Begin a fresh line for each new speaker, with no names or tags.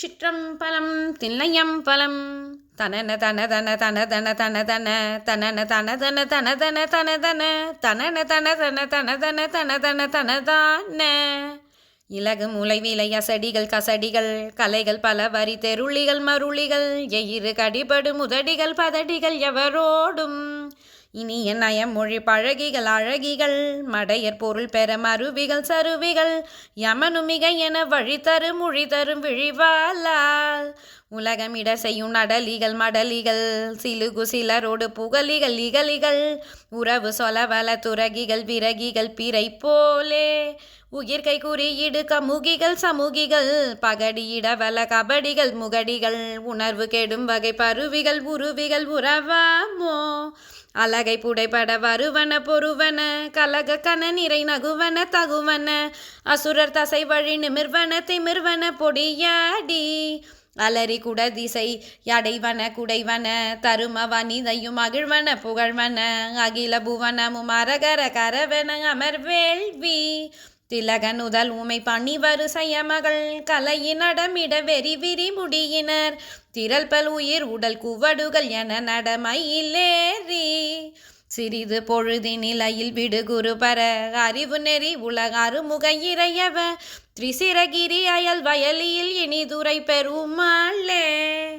சிற்றம்பலம் தில்லையம்பலம் தனன தன தன தன தன தன தன தனன தன தன தன தன தன தன தனன தன தன தன தன தன தன தன தான இலகு முளை விலை அசடிகள் கசடிகள் கலைகள் பல வரி தெருளிகள் மருளிகள் எயிறு கடிபடு முதடிகள் பதடிகள் எவரோடும் இனிய மொழி பழகிகள் அழகிகள் மடையர் பொருள் பெற மருவிகள் சருவிகள் யமனுமிக என வழி தரும் மொழி தரும் விழிவாலால் உலகமிட செய்யும் நடலிகள் மடலிகள் சிலுகு சிலரோடு புகலிகள் இகலிகள் உறவு சொலவல துறகிகள் விறகிகள் பிறை போலே. உயிர்கை குறியீடு கமுகிகள் சமூகிகள். பகடியிடவல கபடிகள் முகடிகள். உணர்வு கெடும் வகை பருவிகள் உருவிகள் உறவாமோ? அழகை புடைபட வருவன பொருவன கலக கன நிறை நகுவன தகுவன. அசுரர் தசை வழி நிமிர்வன திமிர்வன பொடியாடி. அலறி குட திசை அடைவன குடைவன. தரும வனிதையும் மகிழ்வன புகழ்வன. அகில புவனமும் அரகர கரவன அமர்வேள்வி. திலகன் உதல் உமை பணி வரிசைய மகள் கலையினடமிட வெறி விரி முடியினர். திரள் பல் உயிர் உடல் குவடுகள் என நடமையிலேறி. சிறிது பொழுதி நிலையில் விடுகுரு பர அறிவு நெறி உலக அருமுக இறையவ. திரிசிரகிரி அயல் வயலியில் இனிதுரை பெருமாளே.